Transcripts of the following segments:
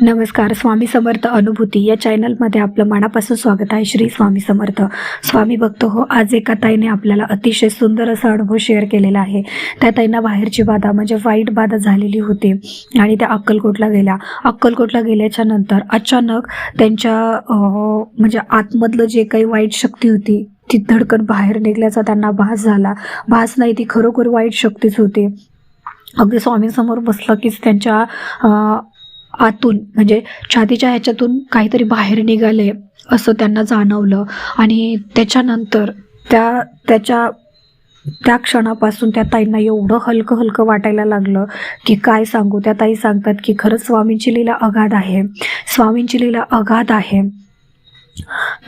नमस्कार स्वामी समर्थ अनुभूती या चॅनलमध्ये आपलं मनापासून स्वागत आहे श्री स्वामी समर्थ. स्वामी बघतो हो आज एका ताईने आपल्याला अतिशय सुंदर असा अनुभव शेअर केलेला आहे. त्या ताईंना बाहेरची बाधा म्हणजे वाईट बाधा झालेली होती आणि त्या अक्कलकोटला गेल्या. अक्कलकोटला गेल्याच्यानंतर अचानक त्यांच्या म्हणजे आतमधलं जे काही वाईट शक्ती होती ती धडकन बाहेर निघल्याचा त्यांना भास झाला. भास नाही ती खरोखर वाईट शक्तीच होती. अगदी स्वामींसमोर बसलं कीच त्यांच्या आतून म्हणजे छातीच्या ह्याच्यातून काहीतरी बाहेर निघाले असं त्यांना जाणवलं. आणि त्याच्यानंतर त्या त्याच्या त्या क्षणापासून त्या ताईंना एवढं हलकं हलकं वाटायला लागलं की काय सांगू? त्या ताई सांगतात की खरंच स्वामींची लीला अगाध आहे. स्वामींची लीला अगाध आहे.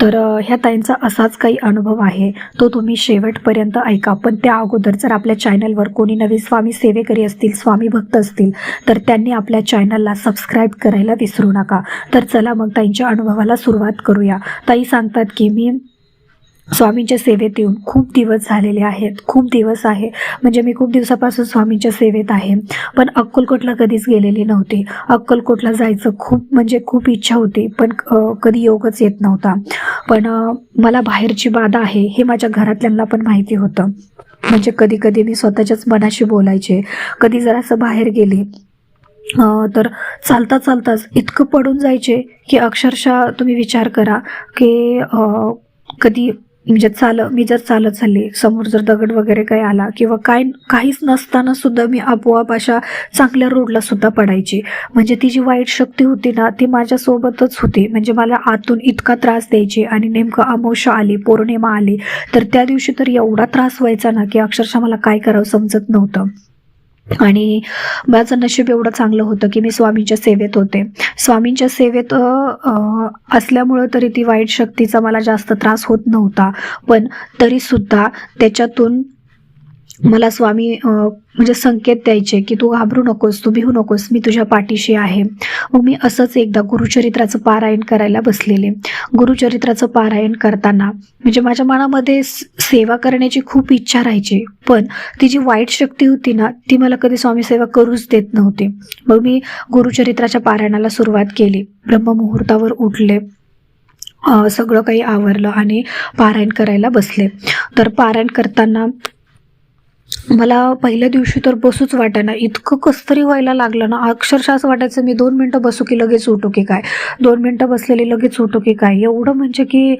तर ह्या ताईंचा असाच काही अनुभव आहे. तो तुम्ही शेवटपर्यंत ऐका. पण त्या अगोदर जर आपल्या चॅनलवर कोणी नवीन स्वामी सेवेकरी असतील स्वामी भक्त असतील तर त्यांनी आपल्या चॅनलला सबस्क्राईब करायला विसरू नका. तर चला मग ताईंच्या अनुभवाला सुरुवात करूया. ताई सांगतात की मी स्वामींच्या सेवेत येऊन खूप दिवस झालेले आहेत. खूप दिवस आहे. म्हणजे मी खूप दिवसापासून स्वामींच्या सेवेत आहे. पण अक्कलकोटला कधीच गेलेली नव्हती. अक्कलकोटला जायचं खूप म्हणजे खूप इच्छा होती. पण कधी योगच येत नव्हता. पण मला बाहेरची बाधा आहे हे माझ्या घरातल्यांना पण माहिती होतं. म्हणजे कधी कधी मी स्वतःच्याच मनाशी बोलायचे. कधी जरासं बाहेर गेले तर चालता चालताच इतकं पडून जायचे की अक्षरशः तुम्ही विचार करा की कधी म्हणजे चाल मी जर चालत चालली समोर जर दगड वगैरे काही आला किंवा काय काहीच नसताना सुद्धा मी आपोआप अशा चांगल्या रोडला सुद्धा पडायची. म्हणजे ती जी वाईट शक्ती होती ना ती माझ्यासोबतच होती. म्हणजे मला आतून इतका त्रास द्यायची आणि नेमकं अमोष आली पौर्णिमा आली तर त्या दिवशी तर एवढा त्रास व्हायचा ना की अक्षरशः मला काय करावं समजत नव्हतं. आणि माझं नशीब एवढं चांगलं होतं की मी स्वामींच्या सेवेत होते. स्वामींच्या सेवेत असल्यामुळं तरी ती वाईट शक्तीचा मला जास्त त्रास होत नव्हता. पण तरीसुद्धा त्याच्यातून मला स्वामी म्हणजे संकेत द्यायचे की तू घाबरू नकोस तू भिवू नकोस मी तुझ्या पाठीशी आहे. मग मी असंच एकदा गुरुचरित्राचं पारायण करायला बसलेले. गुरुचरित्राचं पारायण करताना म्हणजे माझ्या मनामध्ये सेवा करण्याची खूप इच्छा राहायची पण ती जी वाईट शक्ती होती ना ती मला कधी स्वामी सेवा करूच देत नव्हती. मग मी गुरुचरित्राच्या पारायणाला सुरुवात केली. ब्रह्ममुहूर्तावर उठले. सगळं काही आवरलं आणि पारायण करायला बसले. तर पारायण करताना मला पहिल्या दिवशी तर बसूच वाटेना इतकं कस तरी व्हायला लागलं ना. अक्षरशः असं वाटायचं मी दोन मिनटं बसू की लगेच उठू की काय? दोन मिनटं बसलेली लगेच उठू की काय? एवढं म्हणजे की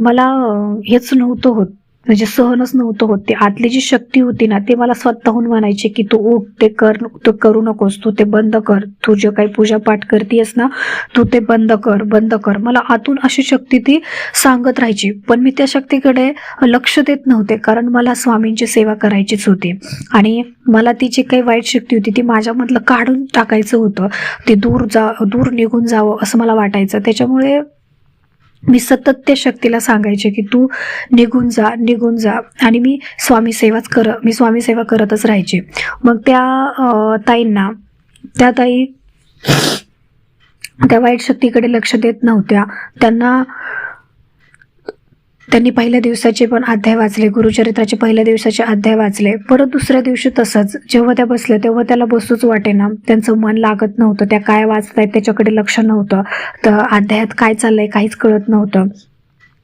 मला हेच नव्हतं होत. म्हणजे सहनच नव्हतं होत. ते आतली जी शक्ती होती ना ते मला स्वतःहून म्हणायचे की तू उठ ते कर तू करू नकोस तू ते बंद कर. तू जे काही पूजापाठ करतेस ना तू ते बंद कर बंद कर. मला आतून अशी शक्ती ती सांगत राहायची. पण मी त्या शक्तीकडे लक्ष देत नव्हते कारण मला स्वामींची सेवा करायचीच होती. आणि मला ती जी काही वाईट शक्ती होती ती माझ्यामधलं काढून टाकायचं होतं. ते दूर जा दूर निघून जावं असं मला वाटायचं. त्याच्यामुळे मी सतत त्या शक्तीला सांगायचे की तू निघून जा निघून जा. आणि मी स्वामी सेवाच कर मी स्वामी सेवा करतच राहायचे. मग त्या ताईंना त्या ताई त्या वाईट शक्तीकडे लक्ष देत नव्हत्या. त्यांना त्यांनी पहिल्या दिवसाचे पण अध्याय वाचले गुरुचरित्राचे पहिल्या दिवसाचे अध्याय वाचले. परत दुसऱ्या दिवशी तसंच जेव्हा त्या बसल्या तेव्हा त्याला बसूच वाटेना. त्यांचं मन लागत नव्हतं. त्या काय वाचतायत त्याच्याकडे लक्ष नव्हतं. तर अध्यायात काय चाललंय काहीच कळत नव्हतं.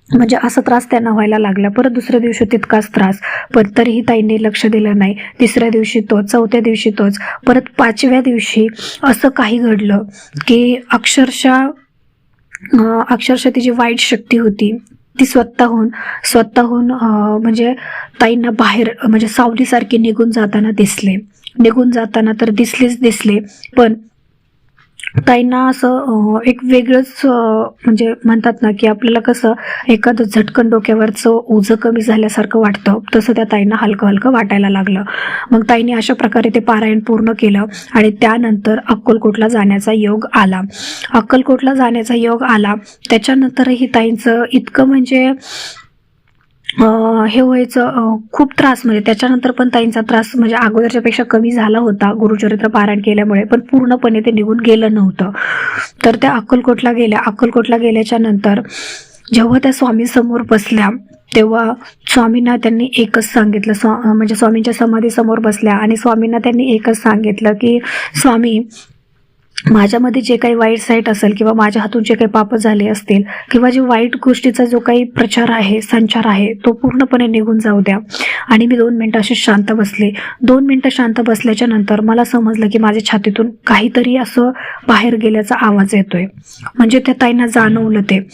म्हणजे असा त्रास त्यांना व्हायला लागला. परत दुसऱ्या दिवशी तितकाच त्रास. पण तरीही ताईंनी लक्ष दिलं नाही. तिसऱ्या दिवशी तोच चौथ्या दिवशी तोच. परत पाचव्या दिवशी असं काही घडलं की अक्षरशः अक्षरशः तिची वाईट शक्ती होती. ती स्वतःहून स्वतःहून म्हणजे ताईंना बाहेर म्हणजे सावलीसारखी निघून जाताना दिसले. निघून जाताना तर दिसलेच दिसले पण ताईंना असं एक वेगळंच म्हणजे म्हणतात ना की आपल्याला कसं एखादं झटकन डोक्यावरचं ओझं कमी झाल्यासारखं वाटतं. तसं त्या ताईंना हलकं हलकं वाटायला लागलं. मग ताईंनी अशा प्रकारे ते पारायण पूर्ण केलं आणि त्यानंतर अक्कलकोटला जाण्याचा योग आला. अक्कलकोटला जाण्याचा योग आला. त्याच्यानंतरही ताईंचं इतकं म्हणजे हे व्हायचं खूप त्रास म्हणजे त्याच्यानंतर पण ताईंचा त्रास म्हणजे अगोदरच्या पेक्षा कमी झाला होता गुरुचरित्र पारायण केल्यामुळे पण पूर्णपणे ते निघून गेलं नव्हतं. तर त्या अक्कलकोटला गेल्या. अक्कलकोटला गेल्याच्यानंतर जेव्हा त्या स्वामींसमोर बसल्या तेव्हा स्वामींना त्यांनी एकच सांगितलं स्वा म्हणजे स्वामींच्या समाधीसमोर बसल्या आणि स्वामींना त्यांनी एकच सांगितलं की स्वामी माझ्यामध्ये जे काही वाईट साईट असेल किंवा माझ्या हातून जे काही पाप झाले असतील किंवा जे वाईट गोष्टीचा जो काही प्रचार आहे संचार आहे तो पूर्णपणे निघून जाऊ द्या. आणि मी दोन मिनटं असे शांत बसले. दोन मिनटं शांत बसल्याच्या नंतर मला समजलं की माझ्या छातीतून काहीतरी असं बाहेर गेल्याचा आवाज येतोय. म्हणजे त्या ताईंना जाणवलं ते.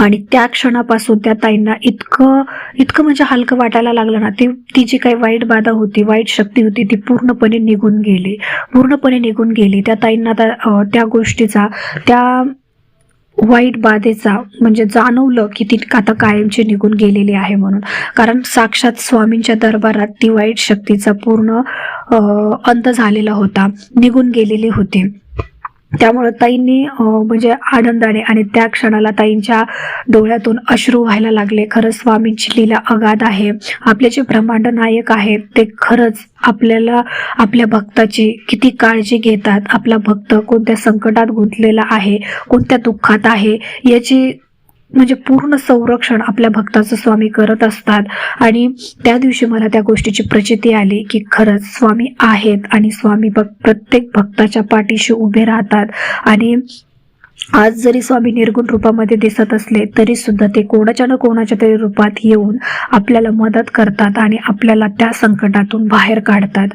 आणि त्या क्षणापासून त्या ताईंना इतकं इतकं म्हणजे हलकं वाटायला लागलं ना ती ती जी काही वाईट बाधा होती वाईट शक्ती होती ती पूर्णपणे निघून गेली. पूर्णपणे निघून गेली. त्या ताईंना त्या त्या गोष्टीचा त्या वाईट बाधेचा म्हणजे जाणवलं की ती आता कायमची निघून गेलेली आहे म्हणून. कारण साक्षात स्वामींच्या दरबारात ती वाईट शक्तीचा पूर्ण अंत झालेला होता. निघून गेलेली होती. त्यामुळं ताईंनी म्हणजे आनंदाने आणि त्या क्षणाला ताईंच्या डोळ्यातून अश्रू व्हायला लागले. खरंच स्वामींची लीला अगाध आहे. आपले जे ब्रह्मांड नायक आहेत ते खरंच आपल्याला आपल्या भक्ताची किती काळजी घेतात. आपला भक्त कोणत्या संकटात गुंतलेला आहे कोणत्या दुःखात आहे याची म्हणजे पूर्ण संरक्षण आपल्या भक्ताचं स्वामी करत असतात. आणि त्या दिवशी मला त्या गोष्टीची प्रचिती आली की खरंच स्वामी आहेत आणि स्वामी बघ प्रत्येक भक्ताच्या पाठीशी उभे राहतात. आणि आज जरी स्वामी निर्गुण रूपामध्ये दिसत असले तरी सुद्धा ते कोणाच्या ना कोणाच्या तरी रूपात येऊन आपल्याला मदत करतात आणि आपल्याला त्या संकटातून बाहेर काढतात.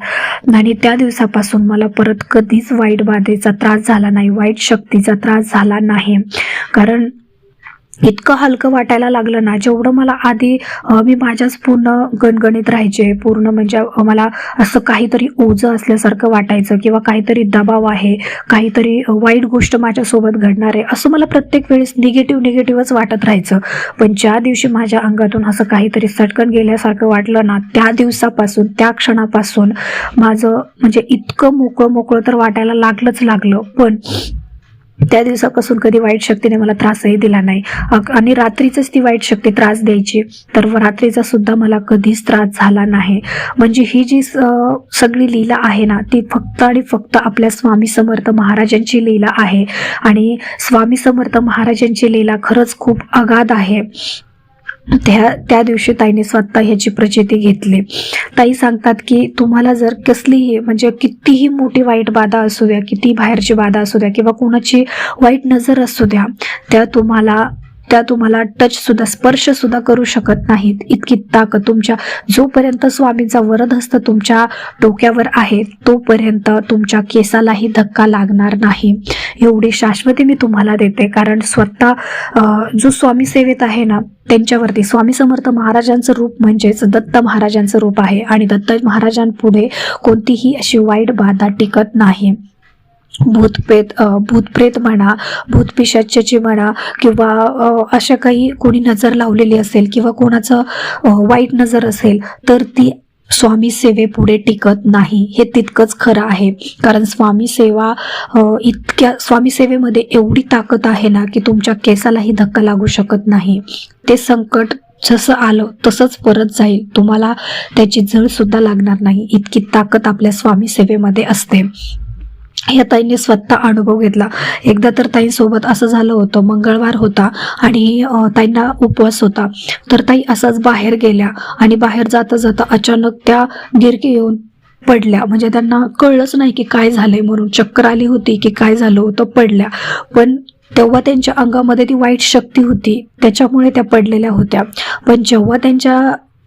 आणि त्या दिवसापासून मला परत कधीच वाईट बाधेचा त्रास झाला नाही वाईट शक्तीचा त्रास झाला नाही. कारण इतकं हलकं वाटायला लागलं ना जेवढं मला आधी मी माझ्याच पूर्ण गणगणित राहायचे पूर्ण म्हणजे मला असं काहीतरी ओझं असल्यासारखं वाटायचं किंवा काहीतरी दबाव आहे काहीतरी वाईट गोष्ट माझ्यासोबत घडणार आहे असं मला प्रत्येक वेळेस निगेटिव्ह निगेटिव्हच वाटत राहायचं. पण ज्या दिवशी माझ्या अंगातून असं काहीतरी सटकन गेल्यासारखं वाटलं ना त्या दिवसापासून त्या क्षणापासून माझं म्हणजे इतकं मोकळं मोकळं तर वाटायला लागलंच लागलं. पण त्या दिवसापासून कधी वाईट शक्तीने मला त्रासही दिला नाही. अग- आणि रात्रीचंच ती वाईट शक्ती त्रास द्यायची. तर रात्रीचा सुद्धा मला कधीच त्रास झाला नाही. म्हणजे ही जी स- सगळी लीला आहे ना ती फक्त आणि फक्त आपल्या स्वामी समर्थ महाराजांची लीला आहे. आणि स्वामी समर्थ महाराजांची लीला खरंच खूप अगाध आहे. त्या त्या दिवशी ताईने स्वतः ह्याची प्रचिती घेतली. ताई सांगतात की तुम्हाला जर कसलीही म्हणजे कितीही मोठी वाईट बाधा असू द्या किती बाहेरची बाधा असू द्या किंवा कोणाची वाईट नजर असू द्या त्या तुम्हाला त्या तुम्हाला टच सुद्धा स्पर्श सुद्धा करू शकत नाहीत. इतकी ताकद तुमच्या जोपर्यंत स्वामींचा वरदहस्त तुमच्या डोक्यावर आहे तोपर्यंत तुमच्या केसालाही धक्का लागणार नाही. एवढी शाश्वती मी तुम्हाला देते. कारण स्वतः जो स्वामी सेवेत आहे ना त्यांच्यावरती स्वामी समर्थ महाराजांचं रूप म्हणजेच दत्त महाराजांचं रूप आहे. आणि दत्त महाराजांपुढे कोणतीही अशी वाईट बाधा टिकत नाही. भूतप्रेत भूतप्रेत म्हणा भूतपिशाच्याची म्हणा किंवा अशा काही कोणी नजर लावलेली असेल किंवा कोणाचं वाईट नजर असेल तर ती स्वामी सेवेपुढे टिकत नाही हे तितकंच खरं आहे. कारण स्वामी सेवा इतक्या स्वामी सेवेमध्ये एवढी ताकद आहे ना की तुमच्या केसालाही धक्का लागू शकत नाही. ते संकट जसं आलं तसंच परत जाईल. तुम्हाला त्याची झळ सुद्धा लागणार नाही. इतकी ताकद आपल्या स्वामी सेवेमध्ये असते. या ताईंनी स्वतः अनुभव घेतला. एकदा तर ताईंसोबत असं झालं होतं मंगळवार होता आणि ताईंना उपवास होता. तर ताई असंच बाहेर गेल्या आणि बाहेर जाता जाता अचानक त्या गिरकी येऊन पडल्या. म्हणजे त्यांना कळलंच नाही की काय झालंय म्हणून. चक्कर आली होती की काय झालं होतं पडल्या. पण तेव्हा त्यांच्या अंगामध्ये ती वाईट शक्ती होती. त्याच्यामुळे त्या पडलेल्या होत्या. पण जेव्हा त्यांच्या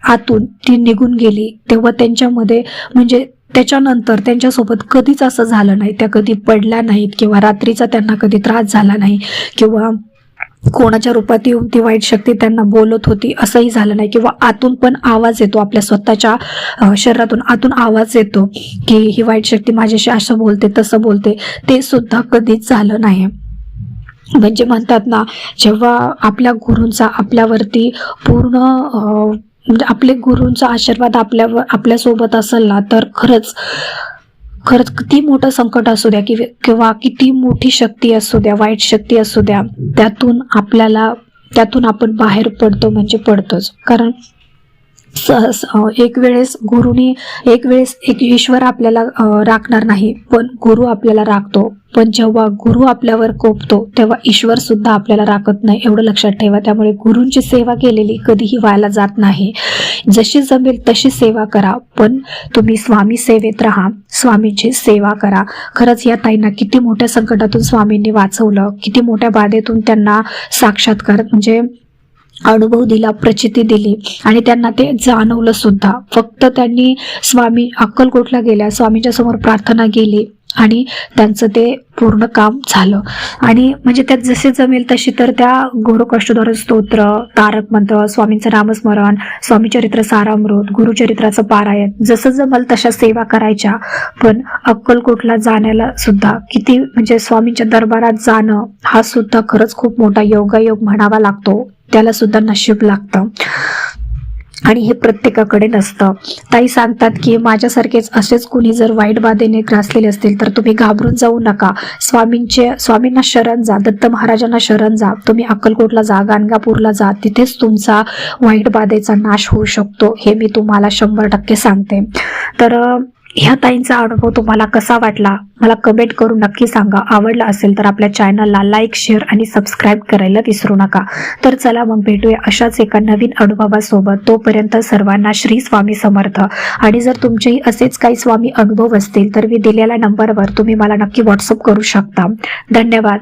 आतून ती निघून गेली तेव्हा त्यांच्यामध्ये म्हणजे त्याच्यानंतर त्यांच्यासोबत कधीच असं झालं नाही. त्या कधी पडल्या नाहीत किंवा रात्रीचा त्यांना कधी त्रास झाला नाही किंवा कोणाच्या रूपात येऊन ती वाईट शक्ती त्यांना बोलत होती असंही झालं नाही. किंवा आतून पण आवाज येतो आपल्या स्वतःच्या शरीरातून आतून आवाज येतो की ही वाईट शक्ती माझ्याशी असं बोलते तसं बोलते. ते सुद्धा कधीच झालं नाही. म्हणजे म्हणतात ना जेव्हा आपल्या गुरूंचा आपल्यावरती पूर्ण म्हणजे आपले गुरूंचा आशीर्वाद आपल्यावर आपल्यासोबत असेल ना तर खरंच खरंच किती मोठं संकट असू द्या कि किंवा किती मोठी शक्ती असू द्या वाईट शक्ती असू द्या त्यातून आपल्याला त्यातून आपण बाहेर पडतो म्हणजे पडतोच. कारण एक वेळेस गुरुनी एक वेळेस एक ईश्वर आपल्याला राखणार नाही पण गुरु आपल्याला राखतो. पण जेव्हा गुरु आपल्यावर कोपतो तेव्हा ईश्वर सुद्धा आपल्याला राखत नाही एवढं लक्षात ठेवा. त्यामुळे गुरूंची सेवा केलेली कधीही व्हायला जात नाही. जशी जमेल तशी सेवा करा पण तुम्ही स्वामी सेवेत राहा. स्वामींची सेवा करा. खरंच या ताईंना किती मोठ्या संकटातून स्वामींनी वाचवलं किती मोठ्या बाधेतून त्यांना साक्षात्कार म्हणजे अनुभव दिला प्रचिती दिली आणि त्यांना ते जाणवलं सुद्धा. फक्त त्यांनी स्वामी अक्कलकोटला गेल्या स्वामींच्या समोर प्रार्थना केली आणि त्यांचं ते पूर्ण काम झालं. आणि म्हणजे त्यात जसे जमेल तशी तर त्या गोरकष्टोधर स्तोत्र तारक मंत्र स्वामींचं नामस्मरण स्वामीचरित्र सारामृत गुरुचरित्राचं पारायण जसं जमल तशा सेवा करायच्या. पण अक्कलकोटला जाण्याला सुद्धा किती म्हणजे स्वामींच्या दरबारात जाणं हा सुद्धा खरंच खूप मोठा योगायोग म्हणावा लागतो. त्याला सुद्धा नशीब लागतं. आणि हे प्रत्येकाकडे नसतं. ताई सांगतात की माझ्यासारखेच असेच कुणी जर वाईट बाधेने ग्रासलेले असतील तर तुम्ही घाबरून जाऊ नका. स्वामींचे स्वामींना शरण जा दत्त महाराजांना शरण जा. तुम्ही अक्कलकोटला जा गाणगापूरला जा. तिथेच तुमचा वाईट बाधेचा नाश होऊ शकतो. हे मी तुम्हाला शंभर टक्के सांगते. तर ह्या ताईंचा अनुभव तुम्हाला कसा वाटला? मला कमेंट करून नक्की सांगा. आवडला असेल तर आपल्या चॅनलला लाईक शेअर आणि सबस्क्राईब करायला विसरू नका. तर चला मग भेटूया अशाच एका नवीन अनुभवासोबत. तोपर्यंत सर्वांना श्री स्वामी समर्थ. आणि जर तुमचेही असेच काही स्वामी अनुभव असतील तर मी दिलेल्या नंबरवर तुम्ही मला नक्की व्हॉट्सअप करू शकता. धन्यवाद.